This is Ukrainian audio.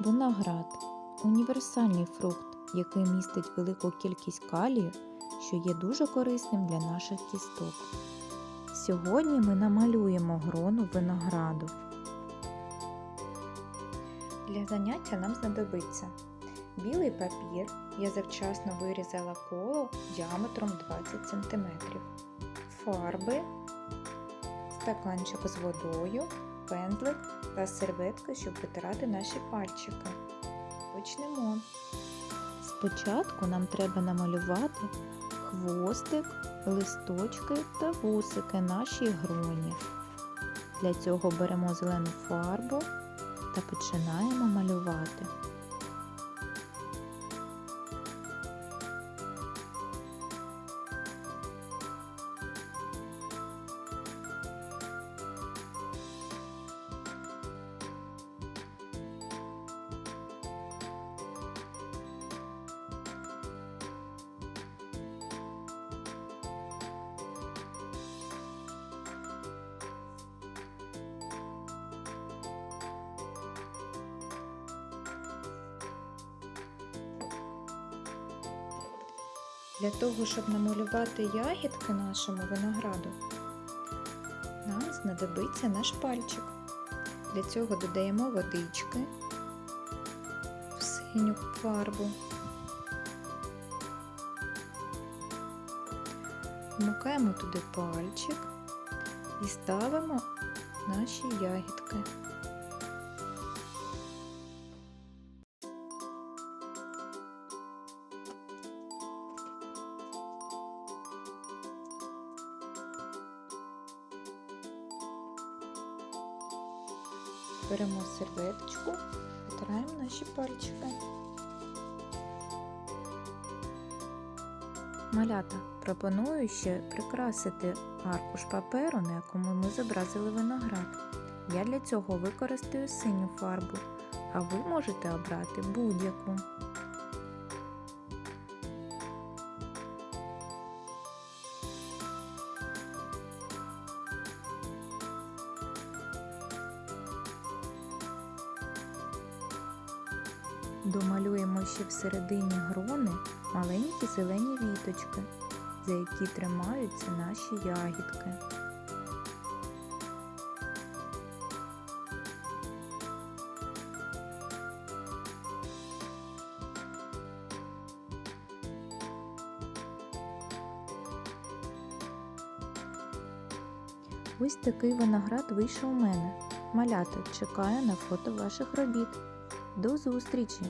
Виноград універсальний фрукт, який містить велику кількість калію, що є дуже корисним для наших кісток. Сьогодні ми намалюємо грону винограду. Для заняття нам знадобиться білий папір. Я завчасно вирізала коло діаметром 20 см, фарби, стаканчик з водою, пензлик та серветка, щоб витирати наші пальчики. Почнемо. Спочатку нам треба намалювати хвостик, листочки та вусики нашій гроні. Для цього беремо зелену фарбу та починаємо малювати. Для того, щоб намалювати ягідки нашому винограду, нам знадобиться наш пальчик. Для цього додаємо водички в синю фарбу. Вмикаємо туди пальчик і ставимо наші ягідки. Беремо серветочку, витираємо наші пальчики. Малята пропоную ще прикрасити аркуш паперу, на якому ми зобразили виноград. Я для цього використаю синю фарбу, а ви можете обрати будь-яку. Домалюємо ще всередині грони маленькі зелені віточки, за які тримаються наші ягідки. Ось такий виноград вийшов у мене. Малята чекаю на фото ваших робіт. До зустрічі!